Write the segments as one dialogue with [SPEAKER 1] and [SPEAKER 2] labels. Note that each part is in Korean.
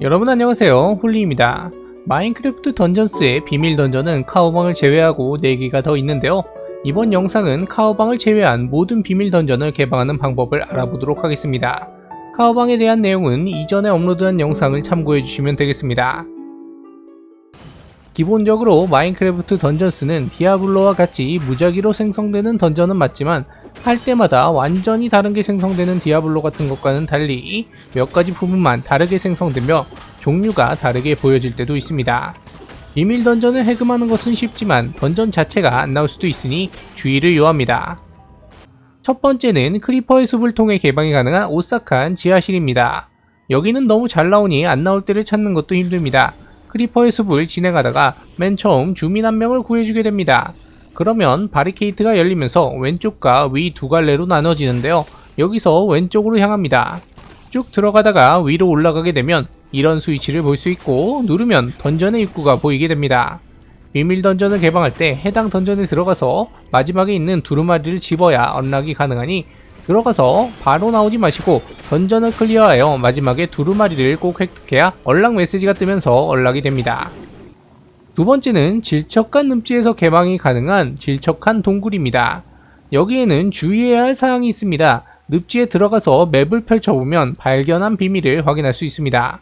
[SPEAKER 1] 여러분 안녕하세요. 홀리입니다. 마인크래프트 던전스의 비밀 던전은 카오방을 제외하고 4개가 더 있는데요. 이번 영상은 카오방을 제외한 모든 비밀 던전을 개방하는 방법을 알아보도록 하겠습니다. 카오방에 대한 내용은 이전에 업로드한 영상을 참고해 주시면 되겠습니다. 기본적으로 마인크래프트 던전스는 디아블로와 같이 무작위로 생성되는 던전은 맞지만 할 때마다 완전히 다른 게 생성되는 디아블로 같은 것과는 달리 몇 가지 부분만 다르게 생성되며 종류가 다르게 보여질 때도 있습니다. 비밀 던전을 해금하는 것은 쉽지만 던전 자체가 안 나올 수도 있으니 주의를 요합니다. 첫 번째는 크리퍼의 숲을 통해 개방이 가능한 오싹한 지하실입니다. 여기는 너무 잘 나오니 안 나올 때를 찾는 것도 힘듭니다. 크리퍼의 숲을 진행하다가 맨 처음 주민 한 명을 구해주게 됩니다. 그러면 바리케이트가 열리면서 왼쪽과 위 두 갈래로 나눠지는데요. 여기서 왼쪽으로 향합니다. 쭉 들어가다가 위로 올라가게 되면 이런 스위치를 볼 수 있고 누르면 던전의 입구가 보이게 됩니다. 비밀 던전을 개방할 때 해당 던전에 들어가서 마지막에 있는 두루마리를 집어야 언락이 가능하니 들어가서 바로 나오지 마시고 던전을 클리어하여 마지막에 두루마리를 꼭 획득해야 언락 메시지가 뜨면서 언락이 됩니다. 두 번째는 질척한 늪지에서 개방이 가능한 질척한 동굴입니다. 여기에는 주의해야 할 사항이 있습니다. 늪지에 들어가서 맵을 펼쳐보면 발견한 비밀을 확인할 수 있습니다.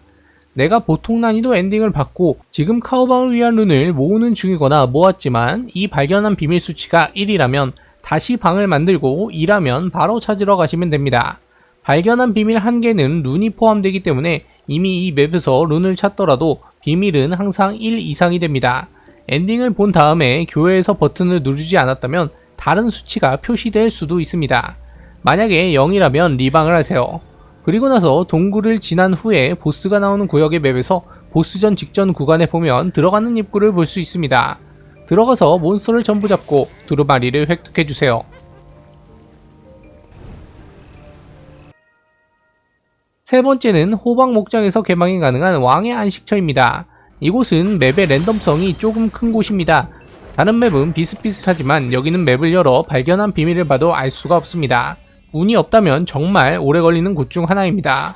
[SPEAKER 1] 내가 보통 난이도 엔딩을 받고 지금 카우방을 위한 룬을 모으는 중이거나 모았지만 이 발견한 비밀 수치가 1이라면 다시 방을 만들고 2라면 바로 찾으러 가시면 됩니다. 발견한 비밀 한 개는 룬이 포함되기 때문에 이미 이 맵에서 룬을 찾더라도 비밀은 항상 1 이상이 됩니다. 엔딩을 본 다음에 교회에서 버튼을 누르지 않았다면 다른 수치가 표시될 수도 있습니다. 만약에 0이라면 리방을 하세요. 그리고 나서 동굴을 지난 후에 보스가 나오는 구역의 맵에서 보스전 직전 구간에 보면 들어가는 입구를 볼 수 있습니다. 들어가서 몬스터를 전부 잡고 두루마리를 획득해주세요. 세 번째는 호박 목장에서 개방이 가능한 왕의 안식처입니다. 이곳은 맵의 랜덤성이 조금 큰 곳입니다. 다른 맵은 비슷비슷하지만 여기는 맵을 열어 발견한 비밀을 봐도 알 수가 없습니다. 운이 없다면 정말 오래 걸리는 곳 중 하나입니다.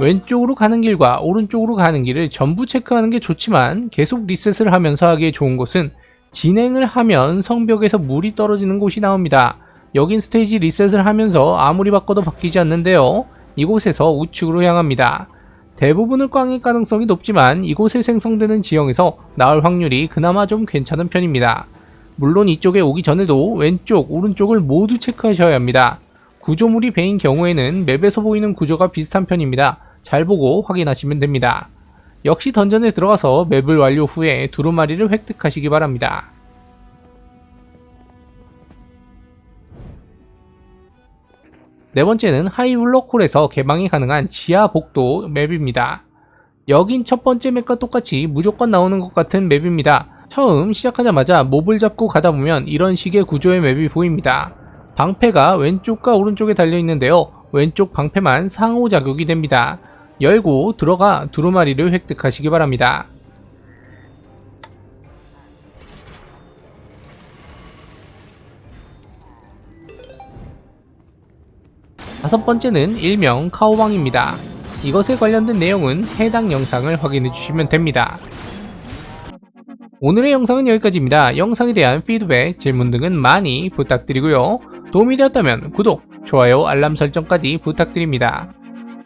[SPEAKER 1] 왼쪽으로 가는 길과 오른쪽으로 가는 길을 전부 체크하는 게 좋지만 계속 리셋을 하면서 하기에 좋은 것은 진행을 하면 성벽에서 물이 떨어지는 곳이 나옵니다. 여긴 스테이지 리셋을 하면서 아무리 바꿔도 바뀌지 않는데요. 이곳에서 우측으로 향합니다. 대부분을 꽝일 가능성이 높지만 이곳에 생성되는 지형에서 나올 확률이 그나마 좀 괜찮은 편입니다. 물론 이쪽에 오기 전에도 왼쪽, 오른쪽을 모두 체크하셔야 합니다. 구조물이 배인 경우에는 맵에서 보이는 구조가 비슷한 편입니다. 잘 보고 확인하시면 됩니다. 역시 던전에 들어가서 맵을 완료 후에 두루마리를 획득하시기 바랍니다. 네 번째는 하이블록홀에서 개방이 가능한 지하 복도 맵입니다. 여긴 첫 번째 맵과 똑같이 무조건 나오는 것 같은 맵입니다. 처음 시작하자마자 몹을 잡고 가다 보면 이런 식의 구조의 맵이 보입니다. 방패가 왼쪽과 오른쪽에 달려 있는데요. 왼쪽 방패만 상호작용이 됩니다. 열고 들어가 두루마리를 획득하시기 바랍니다. 다섯 번째는 일명 카오방입니다. 이것에 관련된 내용은 해당 영상을 확인해 주시면 됩니다. 오늘의 영상은 여기까지입니다. 영상에 대한 피드백, 질문 등은 많이 부탁드리고요. 도움이 되었다면 구독, 좋아요, 알람 설정까지 부탁드립니다.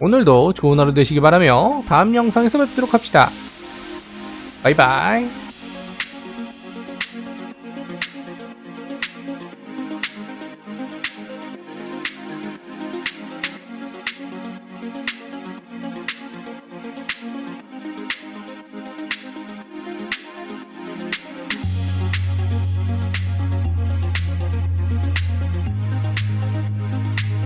[SPEAKER 1] 오늘도 좋은 하루 되시기 바라며 다음 영상에서 뵙도록 합시다. 바이바이.